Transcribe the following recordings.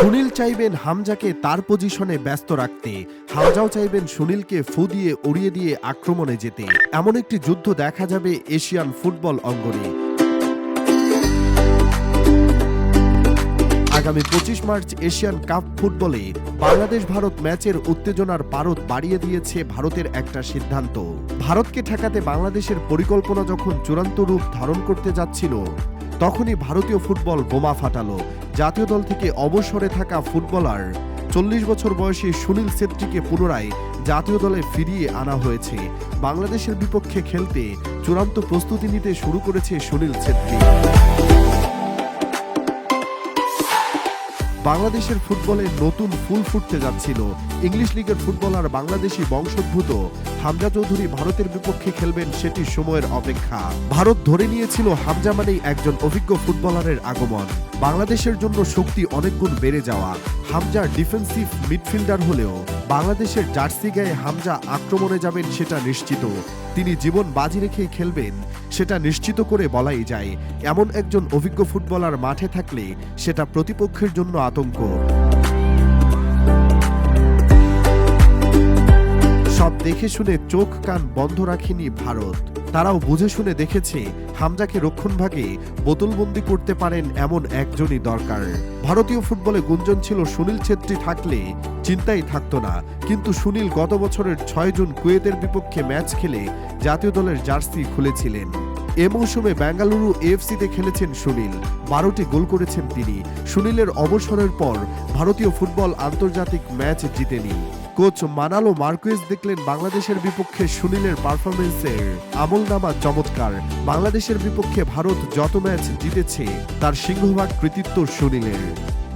সুনীল চাইবেন হামজাকে তার পজিশনে ব্যস্ত রাখতে, হামজাও চাইবেন সুনীলকে ফু দিয়ে উড়িয়ে দিয়ে আক্রমণে যেতে। এমন একটি যুদ্ধ দেখা যাবে এশিয়ান ফুটবল অঙ্গনে। আগামী পঁচিশ মার্চ এশিয়ান কাপ ফুটবলে বাংলাদেশ ভারত ম্যাচের উত্তেজনার পারদ বাড়িয়ে দিয়েছে ভারতের একটা সিদ্ধান্ত। ভারতকে ঠেকাতে বাংলাদেশের পরিকল্পনা যখন চূড়ান্ত রূপ ধারণ করতে যাচ্ছিল তখনই ভারতীয় ফুটবল বোমা ফাটালো। জাতীয় দল থেকে অবসরে থাকা ফুটবলার চল্লিশ বছর বয়সী সুনীল ছেত্রীকে পুনরায় জাতীয় দলে ফিরিয়ে আনা হয়েছে। বাংলাদেশের বিপক্ষে খেলতে চূড়ান্ত প্রস্তুতি নিতে শুরু করেছে সুনীল ছেত্রী। বাংলাদেশের ফুটবলে নতুন ফুল ফুটতে যাচ্ছিল। ইংলিশ লিগের ফুটবলার বাংলাদেশি বংশোদ্ভূত হামজা চৌধুরী ভারতের বিপক্ষে খেলবেন সেটি সময়ের অপেক্ষা। ভারত ধরে নিয়েছিল হামজা মানেই একজন অভিজ্ঞ ফুটবলারের আগমন। বাংলাদেশের জন্য শক্তি অনেকগুণ বেড়ে যাওয়া। হামজা ডিফেন্সিভ মিডফিল্ডার হলেও বাংলাদেশের জার্সি গায়ে হামজা আক্রমণে যাবেন সেটা নিশ্চিত। তিনি জীবন বাজি রেখেই খেলবেন। সেটা নিশ্চিত করে বলাই যায়, এমন একজন অভিজ্ঞ ফুটবলার মাঠে থাকলে সেটা প্রতিপক্ষের জন্য আতঙ্ক। সব দেখে শুনে চোখ কান বন্ধ রাখেনি ভারত। তারাও বুঝে শুনে দেখেছে, হামজাকে রক্ষণভাগে বোতলবন্দি করতে পারেন এমন একজনই দরকার। ভারতীয় ফুটবলে গুঞ্জন ছিল সুনীল ছেত্রী থাকলে চিন্তাই থাকতো না, কিন্তু সুনীল গত বছরের ছয় জুন কুয়েতের বিপক্ষে ম্যাচ খেলে জাতীয় দলের জার্সি খুলেছিলেন। এ মৌসুমে বেঙ্গালুরু এএফসিতে খেলেছেন সুনীল। বারোটি গোল করেছেন তিনি। সুনীলের অবসরের পর ভারতীয় ফুটবল আন্তর্জাতিক ম্যাচ জিতেনি কোচ মানালো মার্কুয়েজ দেখলেন বাংলাদেশের বিপক্ষে সুনীলের পারফরমেন্সের আমলনামা চমৎকার। বাংলাদেশের বিপক্ষে ভারত যত ম্যাচ জিতেছে, তার সিংহভাগ কৃতিত্ব সুনীলের।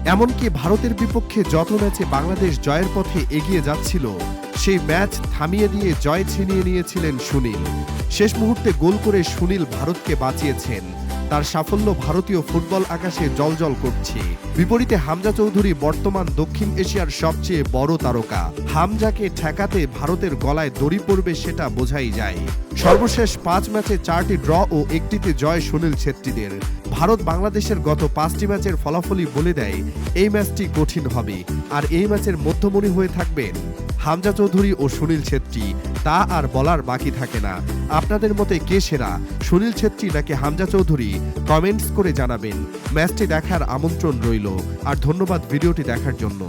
এমনকি ভারতের বিপক্ষে যত ম্যাচে বাংলাদেশ জয়ের পথে এগিয়ে যাচ্ছিল, সেই ম্যাচ থামিয়ে দিয়ে জয় ছিনিয়ে নিয়েছিলেন সুনীল। শেষ মুহূর্তে গোল করে সুনীল ভারতকে বাঁচিয়েছেন। তার সাফল্য ভারতীয় ফুটবল আকাশে জলজল করছে। বিপরীতে হামজা চৌধুরী বর্তমান দক্ষিণ এশিয়ার সবচেয়ে বড় তারকা। হামজাকে ঠেকাতে ভারতের গলায় দড়ি পড়বে সেটা বোঝাই যায়। সর্বশেষ পাঁচ ম্যাচে চারটি ড্র ও একটিতে জয় সুনীল ছেত্রীদের। ভারত বাংলাদেশের গত পাঁচটি ম্যাচের ফলাফলই বলে দেয়, এই ম্যাচটি কঠিন হবে। আর এই ম্যাচের মধ্যমণি হয়ে থাকবেন হামজা চৌধুরী ও সুনীল ছেত্রী। তা আর বলার বাকি থাকে না। আপনাদের মতে কে সেরা? সুনীল ছেত্রী নাকি হামজা চৌধুরী? কমেন্টস করে জানাবেন। ম্যাচটি দেখার আমন্ত্রণ রইল। আর ধন্যবাদ ভিডিওটি দেখার জন্য।